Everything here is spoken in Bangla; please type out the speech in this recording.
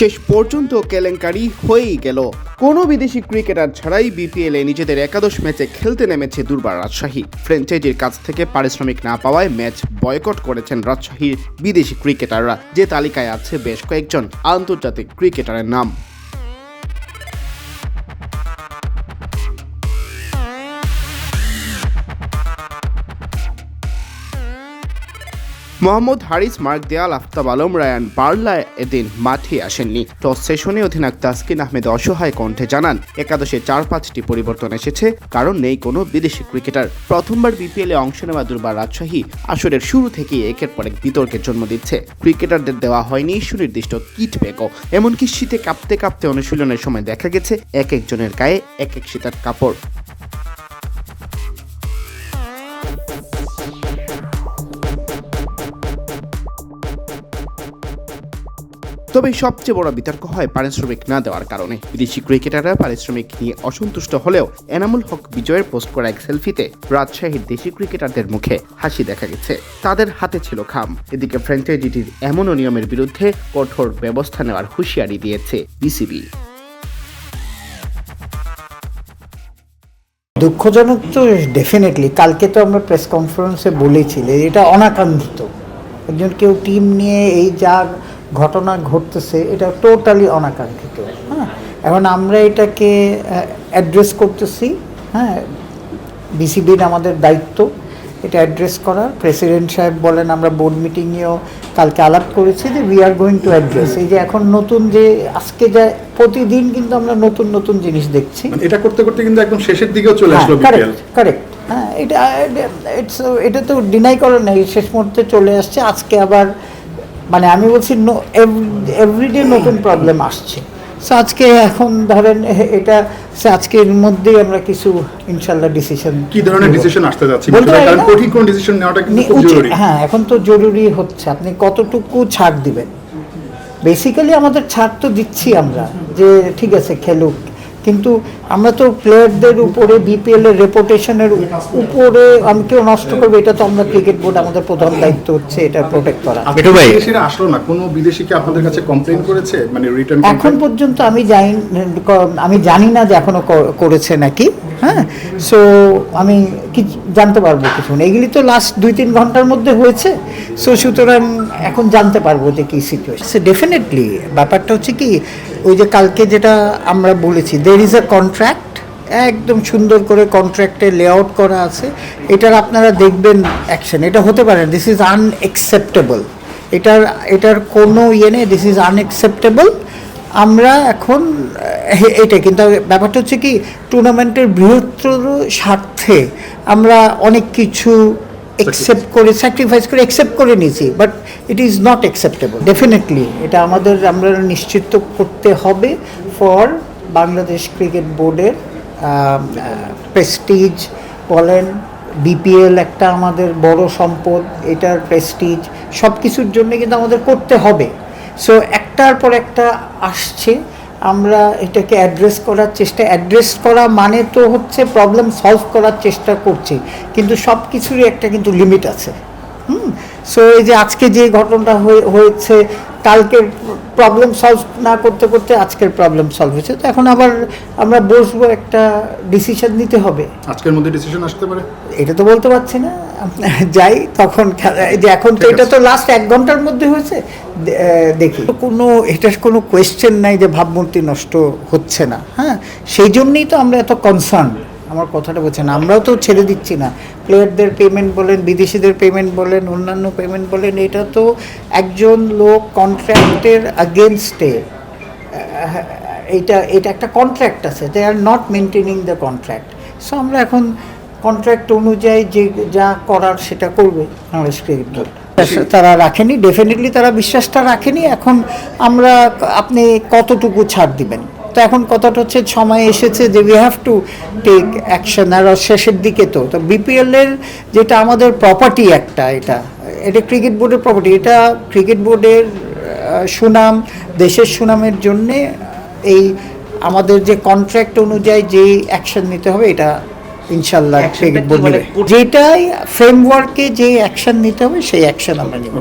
শেষ পর্যন্ত কেলেঙ্কারি হয়েই গেল। কোনো বিদেশি ক্রিকেটার ছাড়াই বিপিএল নিজেদের একাদশ ম্যাচে খেলতে নেমেছে দুর্বার রাজশাহী। ফ্রেঞ্চাইজির কাছ থেকে পারিশ্রমিক না পাওয়ায় ম্যাচ বয়কট করেছেন রাজশাহীর বিদেশি ক্রিকেটাররা। যে তালিকায় আছে বেশ কয়েকজন আন্তর্জাতিক ক্রিকেটারের নাম। মোহাম্মদ হারিস, মার্ক দেয়াল, আফতাব আলম, রায়ান বার্লা এদিন মাঠে আসেননি। টস সেশনে অধিনায়ক তাসকিন আহমেদ অসহায় কণ্ঠে জানান, একাদশে চার পাঁচটি পরিবর্তন এসেছে, কারণ নেই কোনো বিদেশি ক্রিকেটার। প্রথমবার বিপিএলে অংশ নেওয়া দুর্বার রাজশাহী আসরের শুরু থেকেই একের পর এক বিতর্কের জন্ম দিচ্ছে। ক্রিকেটারদের দেওয়া হয়নি সুনির্দিষ্ট কিট ব্যাগও। এমনকি শীতে কাঁপতে কাঁপতে অনুশীলনের সময় দেখা গেছে এক একজনের গায়ে এক এক শীতার কাপড়। তবে সবচেয়ে বড় বিতর্ক হয় পারিশ্রমিক না দেওয়ার কারণে। বিদেশি ক্রিকেটাররা পারিশ্রমিক নিয়ে অসন্তুষ্ট হলেও এনামুল হক বিজয়ের পোস্ট করা এক সেলফিতে রাজশাহীর দেশি ক্রিকেটারদের মুখে হাসি দেখা গেছে। তাদের হাতে ছিল খাম। এদিকে ফ্র্যাঞ্চাইজিটির এমন নিয়মের বিরুদ্ধে কঠোর ব্যবস্থা নেওয়ার হুঁশিয়ারি দিয়েছে বিসিবি। দুঃখজনক তো ডেফিনেটলি কালকে তো আমরা প্রেস কনফারেন্সে বলেছিলে এটা অনাকাঙ্ক্ষিত। একজন কেউ টিম নিয়ে এই যা ঘটনা ঘটতেছে এটা টোটালি অনাকাঙ্ক্ষিত হ্যাঁ? এখন আমরা এটাকে অ্যাড্রেস করতেছি হ্যাঁ? বিসিবির আমাদের দায়িত্ব এটা অ্যাড্রেস করা প্রেসিডেন্ট সাহেব বলেন আমরা বোর্ড মিটিংয়েও কালকে আলাপ করেছি যে we are going to address এই যে এখন নতুন যে আজকে যা প্রতিদিন কিন্তু আমরা নতুন নতুন জিনিস দেখছি। মানে এটা করতে করতে কিন্তু একদম শেষের দিকেও চলে আসলো বিপিএল কারেক্ট কারেক্ট হ্যাঁ এটা ইটস এটা তো ডিনাই করার নেই শেষ মুহূর্তে চলে আসছে। আজকে আবার মানে আমি বলছি এভরিডে নতুন প্রবলেম আসছে। সো আজকে এখন ধরেন এটা আজকের মধ্যেই আমরা কিছু ইনশাল্লাহ ডিসিশন কি ধরনের ডিসিশন আসতে যাচ্ছে কারণ কঠিন কোন ডিসিশন নেওয়াটা কিন্তু জরুরি। হ্যাঁ এখন তো জরুরি হচ্ছে। আপনি কতটুকু ছাড় দিবেন? বেসিক্যালি আমাদের ছাড় তো দিচ্ছি আমরা যে ঠিক আছে খেলুক কিন্তু আমরা তো প্লেয়ারদের উপরে বিপিএল এর রেপুটেশনের উপরে আমি কেউ নষ্ট করব এটা তো আমরা ক্রিকেট বোর্ড আমাদের প্রধান দায়িত্ব হচ্ছে এটা প্রোটেক্ট করা। আজকে বিদেশিরা আসলো না? কোনো বিদেশি কি আপনাদের কাছে কমপ্লেইন করেছে? মানে রিটার্ন এখন পর্যন্ত আমি জানি আমি জানি না যে এখনও করেছে নাকি হ্যাঁ? সো আমি কি জানতে পারব কিছু না এগুলি তো লাস্ট দুই তিন ঘণ্টার মধ্যে হয়েছে। সো সুতরাং এখন জানতে পারব যে কি সিচুয়েশন ডেফিনেটলি ব্যাপারটা হচ্ছে কি ওই যে কালকে যেটা আমরা বলেছি দের ইজ আ কন্ট্রাক্ট একদম সুন্দর করে কন্ট্রাক্টে লেআউট করা আছে। এটার আপনারা দেখবেন অ্যাকশন এটা হতে পারে দিস ইজ আনএক্সেপ্টেবল এটার এটার কোনো ইয়ে নেই দিস ইজ আনএক্সেপ্টেবল আমরা এখন এটা কিন্তু ব্যাপারটা হচ্ছে কি টুর্নামেন্টের বৃহত্তর স্বার্থে আমরা অনেক কিছু একসেপ্ট করে স্যাক্রিফাইস করে একসেপ্ট করে নিয়েছি but it is not acceptable definitely এটা আমাদের, আমরা নিশ্চিত করতে হবে ফর বাংলাদেশ ক্রিকেট বোর্ডের প্রেস্টিজ বলেন বিপিএল একটা আমাদের বড় সম্পদ, এটার প্রেস্টিজ সব কিছুর জন্য কিন্তু আমাদের করতে হবে। সো একটার পর একটা আসছে আমরা এটাকে অ্যাড্রেস করার চেষ্টা অ্যাড্রেস করা মানে তো হচ্ছে প্রবলেম সলভ করার চেষ্টা করছি কিন্তু সব কিছুরই একটা কিন্তু লিমিট আছে। হুম? সো এই যে আজকে যে ঘটনাটা হয়ে- হয়েছে কালকের প্রবলেম সলভ না করতে করতে আজকের প্রবলেম সলভ হয়েছে। তো এখন আবার আমরা বসবো একটা ডিসিশন নিতে হবে। আজকের মধ্যে ডিসিশন আসতে পারে। এটা তো বলতে পারছি না। যাই তখন খেলা- যে এখন তো এটা তো লাস্ট এক ঘণ্টার মধ্যে হয়েছে দেখি। কোনো এটার কোনো কোয়েশ্চেন নাই যে ভাবমূর্তি নষ্ট হচ্ছে না হ্যাঁ? সেই জন্যই তো আমরা এত কনসার্ন আমার কথাটা বলছেন। আমরাও তো ছেড়ে দিচ্ছি না। প্লেয়ারদের পেমেন্ট বলেন বিদেশিদের পেমেন্ট বলেন অন্যান্য পেমেন্ট বলেন এটা তো একজন লোক কন্ট্রাক্টের আগেনস্টে এটা এটা একটা কন্ট্রাক্ট আছে। They are not maintaining the contract so আমরা এখন কন্ট্রাক্ট অনুযায়ী যে যা করার সেটা করবে বাংলাদেশ ক্রিকেট বোর্ড। তারা রাখেনি ডেফিনেটলি তারা বিশ্বাসটা রাখেনি। এখন আমরা আপনি কতটুকু ছাড় দিবেন? তো এখন কথাটা হচ্ছে সময় এসেছে যে we have to take action আর শেষের দিকে তো তো বিপিএল এর যেটা আমাদের প্রপার্টি একটা এটা এটা ক্রিকেট বোর্ডের প্রপার্টি এটা ক্রিকেট বোর্ডের সুনাম দেশের সুনামের জন্যে এই আমাদের যে কন্ট্রাক্ট অনুযায়ী যে অ্যাকশন নিতে হবে এটা ইনশাল্লাহ যেটাই ফ্রেমওয়ার্কে যে অ্যাকশন নিতে হবে সেই অ্যাকশন আমরা নেব।